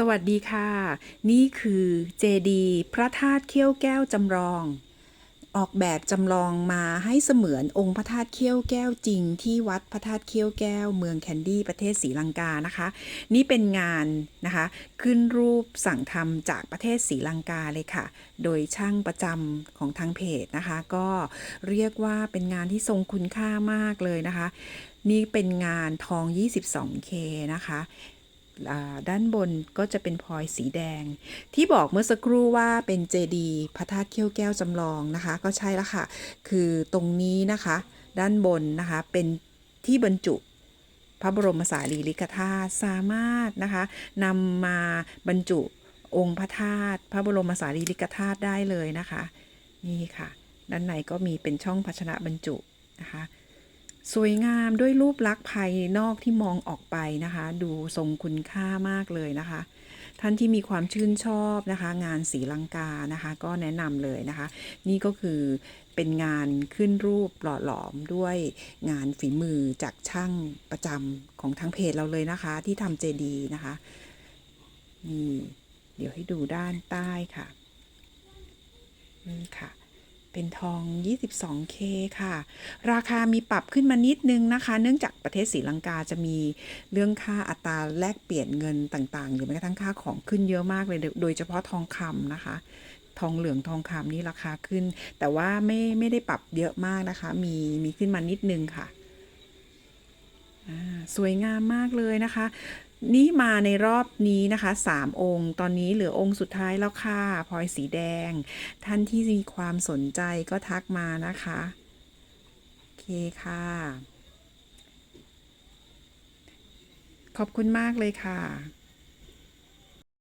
สวัสดีค่ะ นี่คือเจดีพระธาตุเขี้ยวแก้วจำลอง ออกแบบจำลองมาให้เสมือนองค์พระธาตุเขี้ยวแก้วจริง ที่วัดพระธาตุเขี้ยวแก้ว เมืองแคนดี้ประเทศศรีลังกานะคะ นี่เป็นงานนะคะ ขึ้นรูปสั่งทำจากประเทศศรีลังกาเลยค่ะ โดยช่างประจำของทางเพจนะคะ ก็เรียกว่าเป็นงานที่ทรงคุณค่ามากเลยนะคะ นี่เป็นงานทอง 22K นะคะ ด้านบนก็จะเป็นพลอยสีแดง ที่บอกเมื่อสักครู่ว่าเป็นเจดีพระธาตุเขี้ยวแก้วจำลองนะคะ ก็ใช่แล้วค่ะ คือตรงนี้นะคะ ด้านบนนะคะเป็นที่บรรจุพระบรมสารีริกธาตุสามารถนะคะนำมาบรรจุองค์พระธาตุพระบรมสารีริกธาตุได้เลยนะคะ นี่ค่ะ ด้านในก็มีเป็นช่องภาชนะบรรจุนะคะ สวยงามด้วยรูปลักษณ์ภายนอกที่มองออกไปนะคะ ดูทรงคุณค่ามากเลยนะคะ ท่านที่มีความชื่นชอบนะคะ งานศรีลังกานะคะ ก็แนะนำเลยนะคะ นี่ก็คือเป็นงานขึ้นรูปหล่อหลอมด้วยงานฝีมือจากช่างประจำของทางเพจเราเลยนะคะ ที่ทำเจดีย์นะคะนี่เดี๋ยวให้ดูด้านใต้ค่ะนี่ค่ะ เป็นทอง 22K ค่ะ ราคามีปรับขึ้นมานิดนึงนะคะ เนื่องจากประเทศศรีลังกาจะมีเรื่องค่าอัตราแลกเปลี่ยนเงินต่างๆ หรือแม้กระทั่งค่าของขึ้นเยอะมากเลย โดยเฉพาะทองคำนะคะ ทองเหลืองทองคำนี่ราคาขึ้น แต่ว่าไม่ไม่ได้ปรับเยอะมากนะคะ มีมีขึ้นมานิดนึงค่ะสวยงามมากเลยนะคะ นี่มาในรอบนี้นะคะสามองค์ ตอนนี้เหลือองค์สุดท้ายแล้วค่ะพลอยสีแดง ท่านที่มีความสนใจก็ทักมานะคะโอเคค่ะ ขอบคุณมากเลยค่ะ